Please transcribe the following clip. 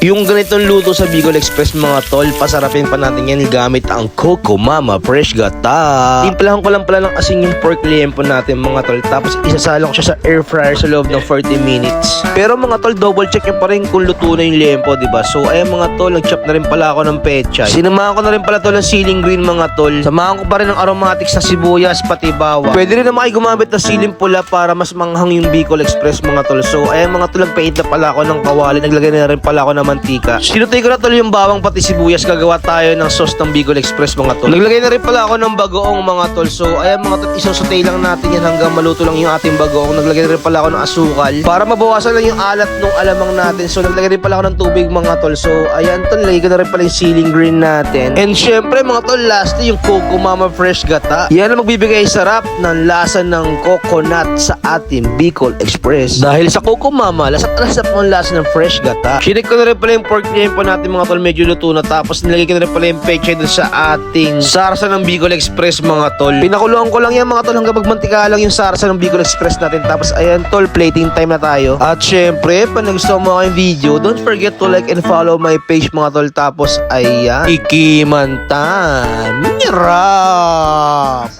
Yung ganitong luto sa Bicol Express mga tol, pasarapin pa natin yan gamit ang Coco Mama Fresh Gata. Timplahan ko lang pala ng asin yung pork liempo natin mga tol. Tapos isasalang ko siya sa air fryer sa loob ng 40 minutes. Pero mga tol, double check nyo pa rin kung luto na yung liempo, ba? So ayan mga tol, nag-chop na rin pala ako ng pechay. Sinamahan ko na rin pala tol ng ceiling green mga tol. Samahan ko pa rin ng aromatics na sibuyas pati bawang. Pwede rin naman kayo gumamit ng siling pula para mas manghang yung Bicol Express mga tol. So ayan mga tol, nagpaint na pala ako ng kawali. Naglagay na rin pala ako ng mantika. Sinutay ko na tol yung bawang pati sibuyas. Gagawa tayo ng sauce ng Bicol Express mga tol. Naglagay na rin pala ako ng bagoong mga tol. So ayan mga tol, isusutay lang natin yan hanggang maluto lang yung ating bagoong. Naglagay na rin pala ako ng asukal para mabawasan lang yung alat ng alamang natin. So naglagay rin pala ako ng tubig mga tol. So ayan tol, lagay na rin pala yung ceiling green natin. And syempre mga tol, lastly yung Coco Mama Fresh Gata. Yan ang magbibigay sarap ng lasa ng coconut sa ating Bicol Express. Dahil sa Coco Mama, lasat lasap ang lasa ng fresh gata. Shinik ko na rin pala yung pork liempo natin mga tol, medyo luto na. Tapos nilagay ko na rin pala yung peche dun sa ating sarsa ng Bicol Express mga tol. Pinakuluan ko lang yan mga tol hanggang magmantika lang yung sarsa ng Bicol Express natin. Tapos ayan tol, plating time na tayo. At syempre, pag nagustuhan mo aking video, don't forget to like and follow my page mga tol. Tapos ayan, ikiman time. Rap!